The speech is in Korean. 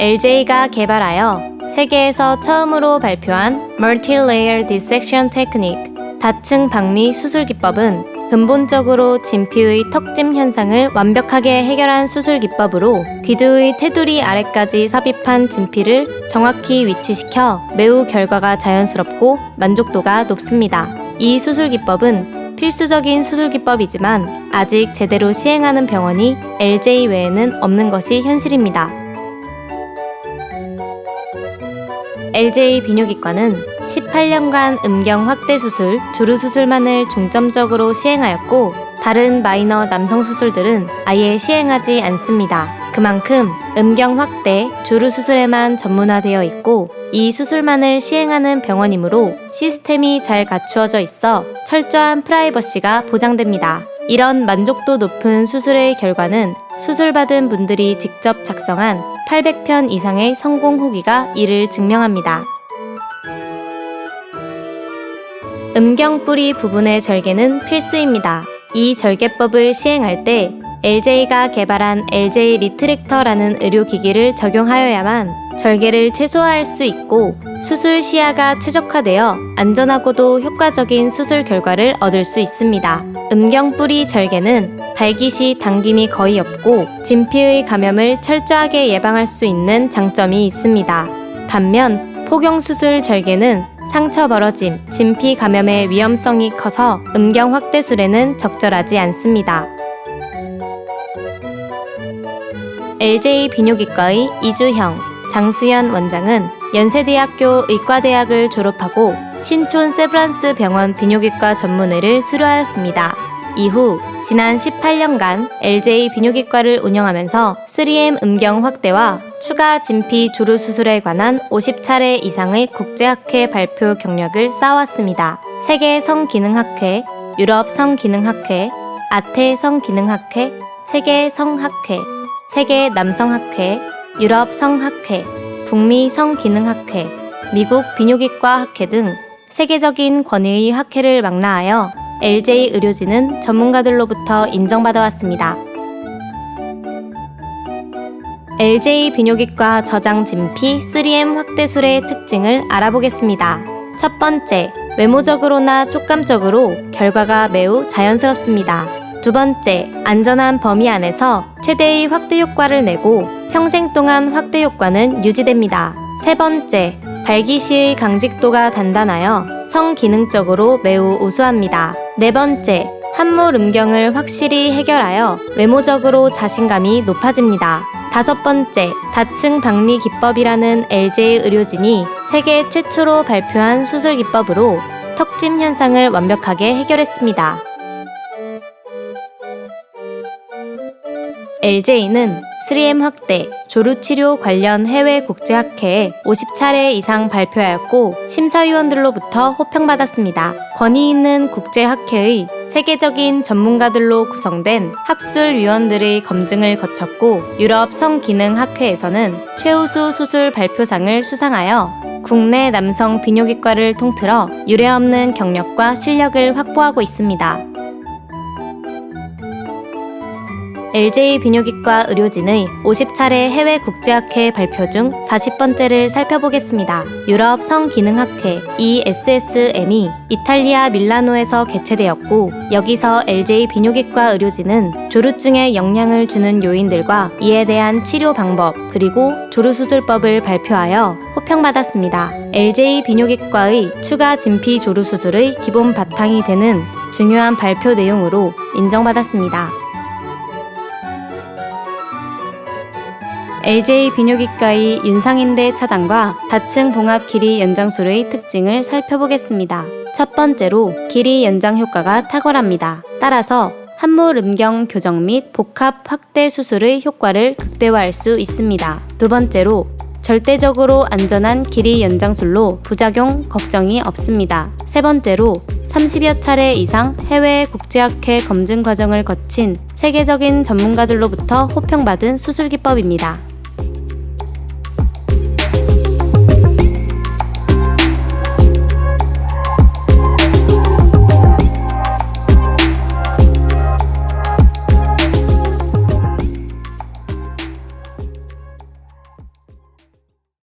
LJ가 개발하여 세계에서 처음으로 발표한 Multi-Layer Dissection Technique 다층 박리 수술 기법은 근본적으로 진피의 턱짐 현상을 완벽하게 해결한 수술 기법으로 귀두의 테두리 아래까지 삽입한 진피를 정확히 위치시켜 매우 결과가 자연스럽고 만족도가 높습니다. 이 수술 기법은 필수적인 수술 기법이지만 아직 제대로 시행하는 병원이 LJ 외에는 없는 것이 현실입니다. LJ 비뇨기과는 18년간 음경 확대 수술, 조루 수술만을 중점적으로 시행하였고 다른 마이너 남성 수술들은 아예 시행하지 않습니다. 그만큼 음경 확대, 조루 수술에만 전문화되어 있고 이 수술만을 시행하는 병원이므로 시스템이 잘 갖추어져 있어 철저한 프라이버시가 보장됩니다. 이런 만족도 높은 수술의 결과는 수술받은 분들이 직접 작성한 800편 이상의 성공 후기가 이를 증명합니다. 음경 뿌리 부분의 절개는 필수입니다. 이 절개법을 시행할 때 LJ가 개발한 LJ 리트랙터라는 의료기기를 적용하여야만 절개를 최소화할 수 있고 수술 시야가 최적화되어 안전하고도 효과적인 수술 결과를 얻을 수 있습니다. 음경 뿌리 절개는 발기 시 당김이 거의 없고 진피의 감염을 철저하게 예방할 수 있는 장점이 있습니다. 반면 포경 수술 절개는 상처 벌어짐, 진피 감염의 위험성이 커서 음경 확대술에는 적절하지 않습니다. LJ 비뇨기과의 이주형, 장수연 원장은 연세대학교 의과대학을 졸업하고 신촌 세브란스 병원 비뇨기과 전문의를 수료하였습니다. 이후 지난 18년간 LJ 비뇨기과를 운영하면서 3M 음경 확대와 추가 진피 조루 수술에 관한 50차례 이상의 국제학회 발표 경력을 쌓아왔습니다. 세계 성기능학회, 유럽 성기능학회, 아태 성기능학회, 세계 성학회, 세계 남성학회, 유럽 성학회, 북미 성기능학회, 미국 비뇨기과 학회 등 세계적인 권위의 학회를 망라하여 LJ 의료진은 전문가들로부터 인정받아 왔습니다. LJ 비뇨기과 저장 진피 3M 확대술의 특징을 알아보겠습니다. 첫 번째, 외모적으로나 촉감적으로 결과가 매우 자연스럽습니다. 두 번째, 안전한 범위 안에서 최대의 확대 효과를 내고 평생 동안 확대 효과는 유지됩니다. 세 번째, 발기 시의 강직도가 단단하여 성기능적으로 매우 우수합니다. 네 번째, 함몰 음경을 확실히 해결하여 외모적으로 자신감이 높아집니다. 다섯 번째, 다층 박리 기법이라는 LJ 의료진이 세계 최초로 발표한 수술 기법으로 턱짐 현상을 완벽하게 해결했습니다. LJ는 3M 확대, 조루치료 관련 해외 국제학회에 50차례 이상 발표하였고 심사위원들로부터 호평받았습니다. 권위 있는 국제학회의 세계적인 전문가들로 구성된 학술위원들의 검증을 거쳤고 유럽 성기능학회에서는 최우수 수술 발표상을 수상하여 국내 남성 비뇨기과를 통틀어 유례없는 경력과 실력을 확보하고 있습니다. LJ 비뇨기과 의료진의 50차례 해외 국제학회 발표 중 40번째를 살펴보겠습니다. 유럽 성기능학회 ESSM이 이탈리아 밀라노에서 개최되었고 여기서 LJ 비뇨기과 의료진은 조루증에 영향을 주는 요인들과 이에 대한 치료 방법 그리고 조루 수술법을 발표하여 호평받았습니다. LJ 비뇨기과의 추가 진피 조루 수술의 기본 바탕이 되는 중요한 발표 내용으로 인정받았습니다. LJ 비뇨기과의 윤상인대 차단과 다층 봉합 길이 연장술의 특징을 살펴보겠습니다. 첫 번째로 길이 연장 효과가 탁월합니다. 따라서 함몰 음경 교정 및 복합 확대 수술의 효과를 극대화할 수 있습니다. 두 번째로 절대적으로 안전한 길이 연장술로 부작용 걱정이 없습니다. 세 번째로 30여 차례 이상 해외 국제학회 검증 과정을 거친 세계적인 전문가들로부터 호평받은 수술 기법입니다.